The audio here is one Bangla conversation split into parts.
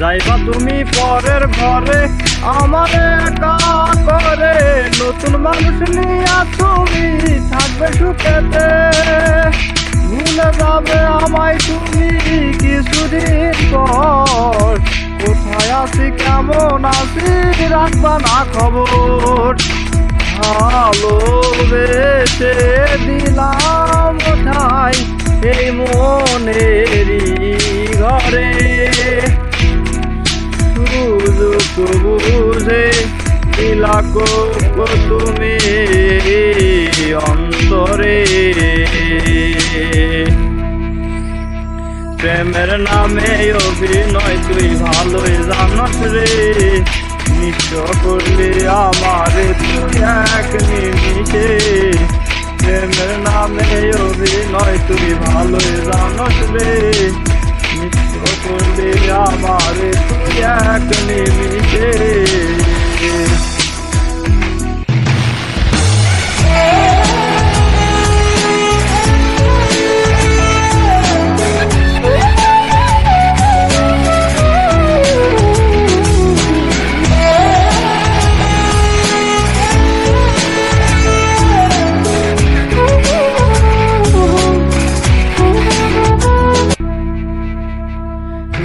যাইবা তুমি পরের ঘরে, আমার একা করে নতুন মানুষ নিয়ে তুমি থাকবে সুখেতে। ভুলে যাবে আমায় তুমি কিছুদিন পর। কোথায় আছি, কেমন আছি, রাখবা না খবর। ভালোবেসে দিলাম ওঠাই এই মনেরই ঘরে। সুযোগ বুঝে দিলাকো তুমি অন্তরে। প্রেমের নামে অভিনয় তুই ভালোই জানস রে। নিশ্চ করলি আমারে তুই এক নিমিষে প্রেমের নামে অভিনয় তুই ভালোই জানস রে।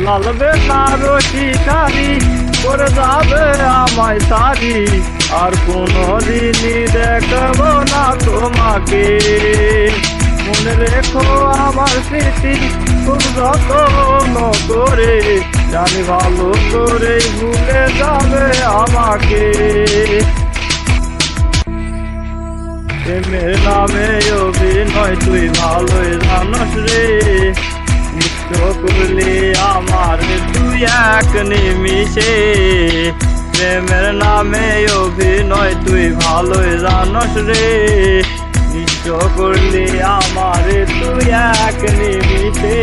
লালবে তারো শিকারি করে যাবে আমায় সারি আর কোনো দিনই দেখব না তোমাকে। মনে রেখো আমার স্মৃতি যত্ন করে। জানি ভালো করে ভুলে যাবে আমাকে। প্রেমের নামে অভিনয়, তুই ভালোই জানস রে। নিত্য করলে আমার তুই এক নিমিষে প্রেমের নামে অভিনয় তুই ভালোই জানস রে নিশ্চয় করলে আমার তুই এক নিমিষে